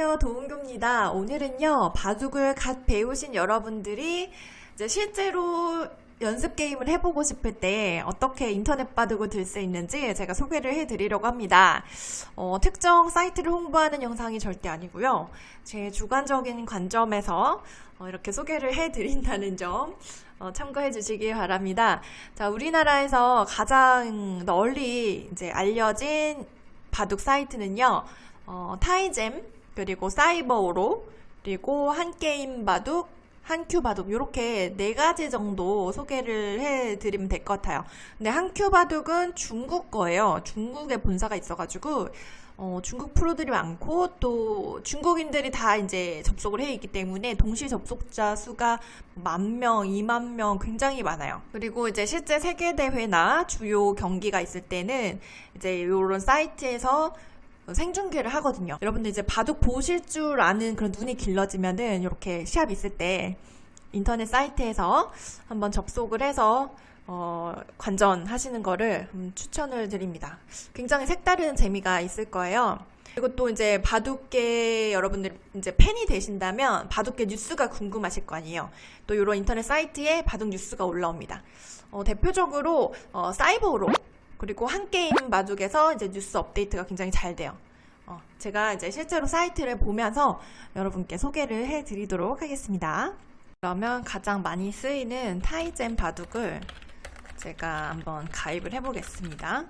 안녕하세요. 도은교입니다. 오늘은요, 바둑을 갓 배우신 여러분들이 이제 실제로 연습 게임을 해보고 싶을 때 어떻게 인터넷 바둑을 들 수 있는지 제가 소개를 해드리려고 합니다. 어, 특정 사이트를 홍보하는 영상이 절대 아니고요. 제 주관적인 관점에서 어, 이렇게 소개를 해드린다는 점 어, 참고해 주시기 바랍니다. 자, 우리나라에서 가장 널리 이제 알려진 바둑 사이트는요. 어, 타이잼, 그리고 사이버오로, 그리고 한게임 바둑, 한큐 바둑, 요렇게 네 가지 정도 소개를 해드리면 될 것 같아요. 근데 한큐 바둑은 중국 거예요. 중국에 본사가 있어가지고, 어, 중국 프로들이 많고, 또 중국인들이 다 이제 접속을 해 있기 때문에 동시 접속자 수가 만 명, 이만 명 굉장히 많아요. 그리고 이제 실제 세계 대회나 주요 경기가 있을 때는 이제 요런 사이트에서 생중계를 하거든요. 여러분들 이제 바둑 보실 줄 아는 그런 눈이 길러지면은 이렇게 시합 있을 때 인터넷 사이트에서 한번 접속을 해서 어, 관전 하시는 거를 음, 추천을 드립니다. 굉장히 색다른 재미가 있을 거예요. 그리고 또 이제 바둑계 여러분들 이제 팬이 되신다면 바둑계 뉴스가 궁금하실 거 아니에요. 또 이런 인터넷 사이트에 바둑 뉴스가 올라옵니다. 어, 대표적으로 어, 사이버로 그리고 한 게임 바둑에서 이제 뉴스 업데이트가 굉장히 잘 돼요. 어, 제가 이제 실제로 사이트를 보면서 여러분께 소개를 해드리도록 하겠습니다. 그러면 가장 많이 쓰이는 타이젠 바둑을 제가 한번 가입을 해보겠습니다.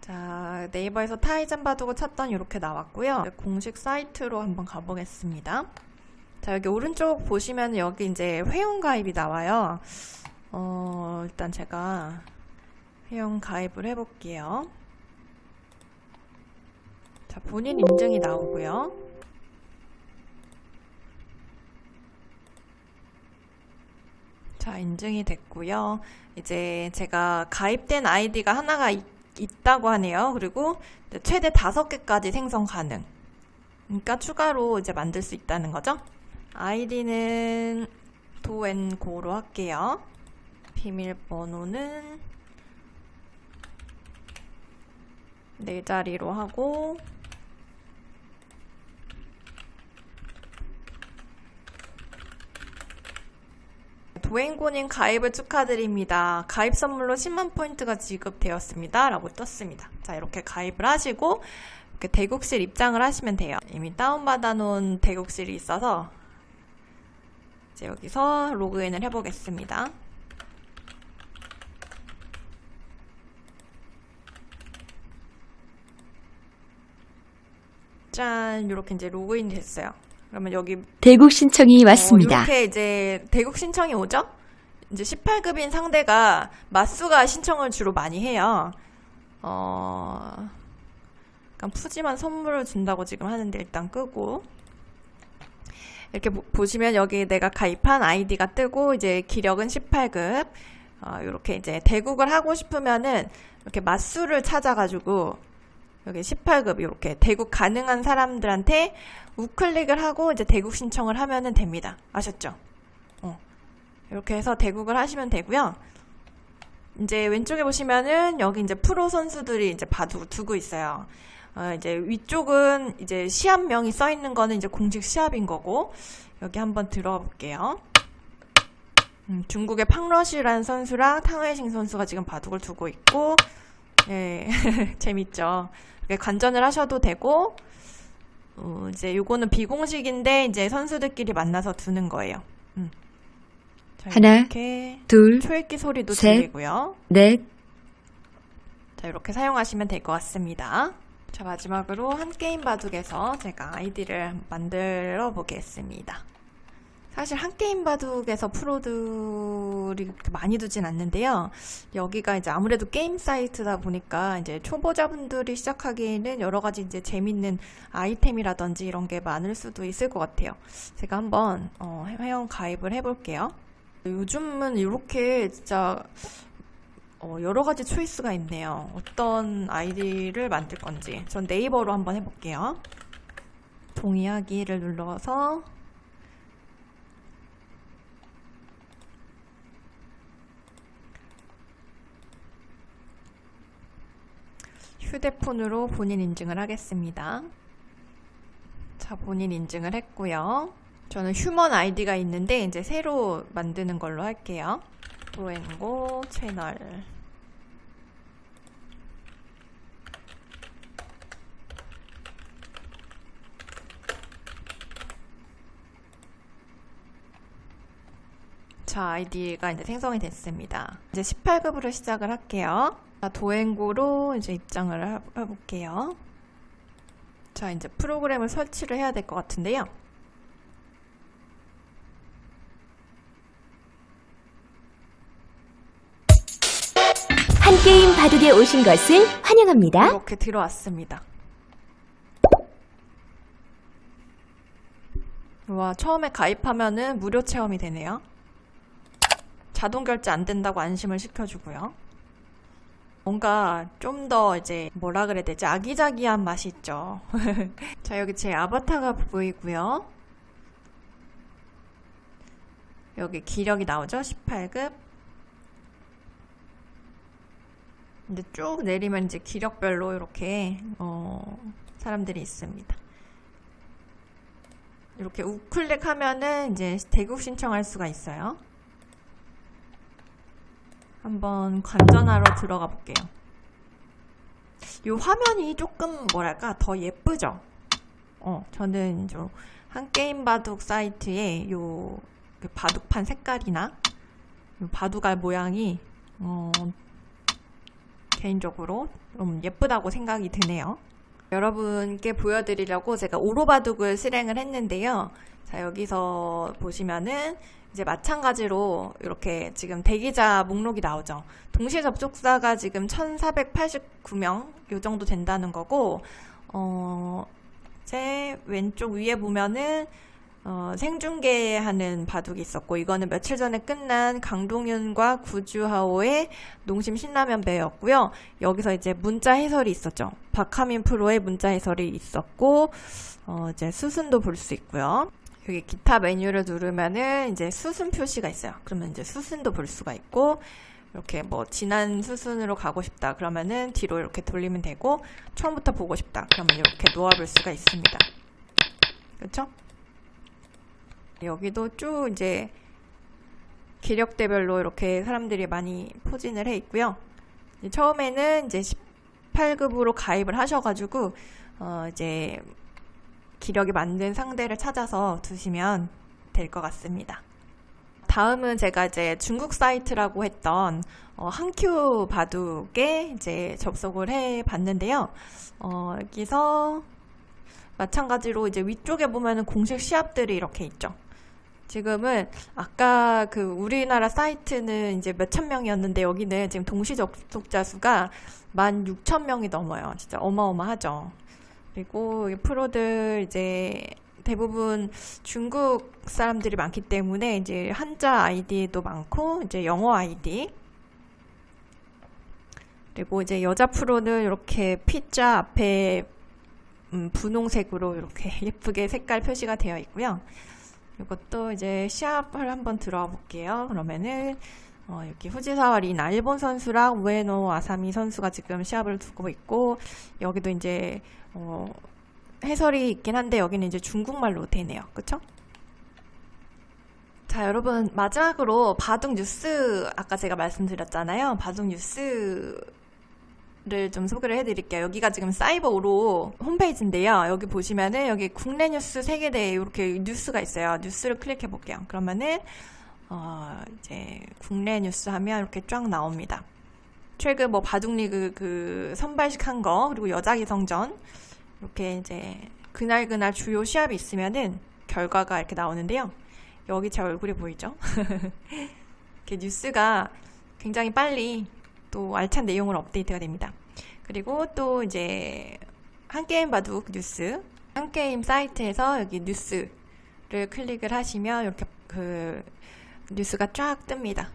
자, 네이버에서 타이젠 바둑을 찾던 이렇게 나왔고요. 공식 사이트로 한번 가보겠습니다. 자, 여기 오른쪽 보시면 여기 이제 회원 가입이 나와요. 어, 일단 제가 회원 가입을 해볼게요. 자, 본인 인증이 나오고요. 자, 인증이 됐고요. 이제 제가 가입된 아이디가 하나가 있, 있다고 하네요. 그리고 최대 다섯 개까지 생성 가능. 그러니까 추가로 이제 만들 수 있다는 거죠. 아이디는 도앤고로 할게요. 비밀번호는 네 자리로 하고 도행고님 가입을 축하드립니다. 가입 선물로 10만 포인트가 지급되었습니다. 라고 떴습니다. 자, 이렇게 가입을 하시고, 이렇게 대국실 입장을 하시면 돼요. 이미 다운받아 놓은 대국실이 있어서, 이제 여기서 로그인을 해보겠습니다. 짠, 이렇게 이제 로그인 됐어요. 그러면 여기 대국 신청이 왔습니다. 어, 이렇게 이제 대국 신청이 오죠? 이제 18급인 상대가 맞수가 신청을 주로 많이 해요. 어, 약간 푸짐한 선물을 준다고 지금 하는데 일단 끄고. 이렇게 보, 시면 여기 내가 가입한 아이디가 뜨고 이제 기력은 18급. 어, 이렇게 이제 대국을 하고 싶으면은 이렇게 맞수를 찾아가지고 여기 18급 이렇게 대국 가능한 사람들한테 우클릭을 하고 이제 대국 신청을 하면은 됩니다. 아셨죠? 어. 이렇게 해서 대국을 하시면 되고요. 이제 왼쪽에 보시면은 여기 이제 프로 선수들이 이제 바둑 두고 있어요. 어, 이제 위쪽은 이제 시합명이 써 있는 거는 이제 공식 시합인 거고 여기 한번 들어가 볼게요. 음, 중국의 팡러시라는 선수랑 탕웨이싱 선수가 지금 바둑을 두고 있고 예, 재밌죠. 관전을 하셔도 되고, 어, 이제 요거는 비공식인데, 이제 선수들끼리 만나서 두는 거예요. 음. 자, 하나, 둘, 초읽기 소리도 셋. 들리고요. 넷, 자, 이렇게 사용하시면 될 것 같습니다. 자, 마지막으로 한 게임 바둑에서 제가 아이디를 만들어 보겠습니다. 사실 한 게임 바둑에서 프로들이 많이 두진 않는데요. 여기가 이제 아무래도 게임 사이트다 보니까 이제 초보자분들이 시작하기에는 여러 가지 이제 재밌는 아이템이라든지 이런 게 많을 수도 있을 것 같아요. 제가 한번 어, 회원 가입을 해볼게요. 요즘은 이렇게 진짜 어, 여러 가지 초이스가 있네요. 어떤 아이디를 만들 건지. 전 네이버로 한번 해볼게요. 동의하기를 눌러서 휴대폰으로 본인 인증을 하겠습니다. 자, 본인 인증을 했고요. 저는 휴먼 아이디가 있는데 이제 새로 만드는 걸로 할게요. 도행고 채널. 자, 아이디가 이제 생성이 됐습니다. 이제 18급으로 시작을 할게요. 자, 도행고로 이제 입장을 해- 해볼게요. 자, 이제 프로그램을 설치를 해야 될 것 같은데요. 한 게임 바둑에 오신 것을 환영합니다. 이렇게 들어왔습니다. 와, 처음에 가입하면은 무료 체험이 되네요. 자동 결제 안 된다고 안심을 시켜주고요. 뭔가 좀 더 이제 뭐라 그래야 되지? 아기자기한 맛이 있죠. 자, 여기 제 아바타가 보이고요. 여기 기력이 나오죠? 18급. 이제 쭉 내리면 이제 기력별로 이렇게 어, 사람들이 있습니다. 이렇게 우클릭 하면은 이제 대국 신청할 수가 있어요. 한번 관전하러 들어가 볼게요. 이 화면이 조금 뭐랄까 더 예쁘죠? 어, 저는 저한 게임 바둑 사이트에 요그 바둑판 색깔이나 요 바둑알 모양이 어, 개인적으로 좀 예쁘다고 생각이 드네요. 여러분께 보여드리려고 제가 오로바둑을 실행을 했는데요. 자, 여기서 보시면은 이제 마찬가지로 이렇게 지금 대기자 목록이 나오죠. 동시 접속자가 지금 1489명 요 정도 된다는 거고, 어, 제 왼쪽 위에 보면은 어, 생중계하는 바둑이 있었고 이거는 며칠 전에 끝난 강동윤과 구주하오의 농심 신라면 배였고요. 여기서 이제 문자 해설이 있었죠. 박하민 프로의 문자 해설이 있었고 어, 이제 수순도 볼 수 있고요. 여기 기타 메뉴를 누르면은 이제 수순 표시가 있어요. 그러면 이제 수순도 볼 수가 있고 이렇게 뭐 지난 수순으로 가고 싶다 그러면은 뒤로 이렇게 돌리면 되고 처음부터 보고 싶다 그러면 이렇게 놓아볼 수가 있습니다. 그렇죠? 여기도 쭉 이제 기력대별로 이렇게 사람들이 많이 포진을 해 있고요. 이제 처음에는 이제 18급으로 가입을 하셔가지고 어 이제 기력이 맞는 상대를 찾아서 두시면 될 것 같습니다. 다음은 제가 이제 중국 사이트라고 했던 어, 한큐 바둑에 이제 접속을 해 봤는데요. 어, 여기서 마찬가지로 이제 위쪽에 보면은 공식 시합들이 이렇게 있죠. 지금은 아까 그 우리나라 사이트는 이제 몇천 명이었는데 여기는 지금 동시 접속자 수가 만 육천 명이 넘어요. 진짜 어마어마하죠. 그리고 이 프로들 이제 대부분 중국 사람들이 많기 때문에 이제 한자 아이디도 많고 이제 영어 아이디 그리고 이제 여자 프로는 이렇게 P자 앞에 음, 분홍색으로 이렇게 예쁘게 색깔 표시가 되어 있고요. 이것도 이제 시합을 한번 들어가 볼게요. 그러면은 어, 여기 후지사와 리나 일본 선수랑 우에노 아사미 선수가 지금 시합을 두고 있고 여기도 이제 어, 해설이 있긴 한데 여기는 이제 중국말로 되네요. 그쵸? 자, 여러분 마지막으로 바둑 뉴스 아까 제가 말씀드렸잖아요. 바둑 뉴스 를좀 소개를 해드릴게요. 여기가 지금 사이버5로 홈페이지인데요. 여기 보시면은 여기 국내 뉴스 세계대 이렇게 뉴스가 있어요. 뉴스를 클릭해 볼게요. 그러면은 어 이제 국내 뉴스 하면 이렇게 쫙 나옵니다. 최근 뭐 바둑리그 그 선발식 한 거, 그리고 여자 기성전 이렇게 이제 그날 그날 주요 시합이 있으면은 결과가 이렇게 나오는데요. 여기 제 얼굴이 보이죠? 이렇게 뉴스가 굉장히 빨리 또 알찬 내용으로 업데이트가 됩니다. 그리고 또 이제 한게임 바둑 뉴스, 한게임 사이트에서 여기 뉴스를 클릭을 하시면 이렇게 그 뉴스가 쫙 뜹니다.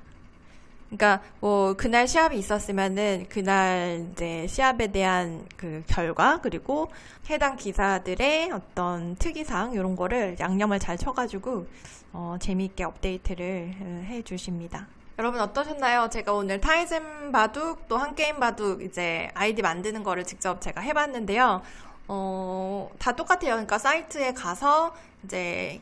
그러니까 뭐 그날 시합이 있었으면은 그날 이제 시합에 대한 그 결과 그리고 해당 기사들의 어떤 특이사항 이런 거를 양념을 잘 쳐가지고 어, 재미있게 업데이트를 어, 해주십니다. 여러분 어떠셨나요? 제가 오늘 타이젠 바둑 또 한게임 바둑 이제 아이디 만드는 거를 직접 제가 해봤는데요. 어, 다 똑같아요. 그러니까 사이트에 가서 이제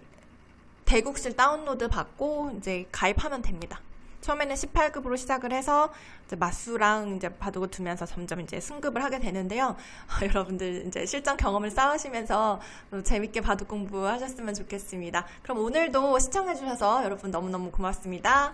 대국실 다운로드 받고 이제 가입하면 됩니다. 처음에는 18급으로 시작을 해서 이제 마수랑 이제 바둑을 두면서 점점 이제 승급을 하게 되는데요. 여러분들 이제 실전 경험을 쌓으시면서 재밌게 바둑 공부하셨으면 좋겠습니다. 그럼 오늘도 시청해주셔서 여러분 너무너무 고맙습니다.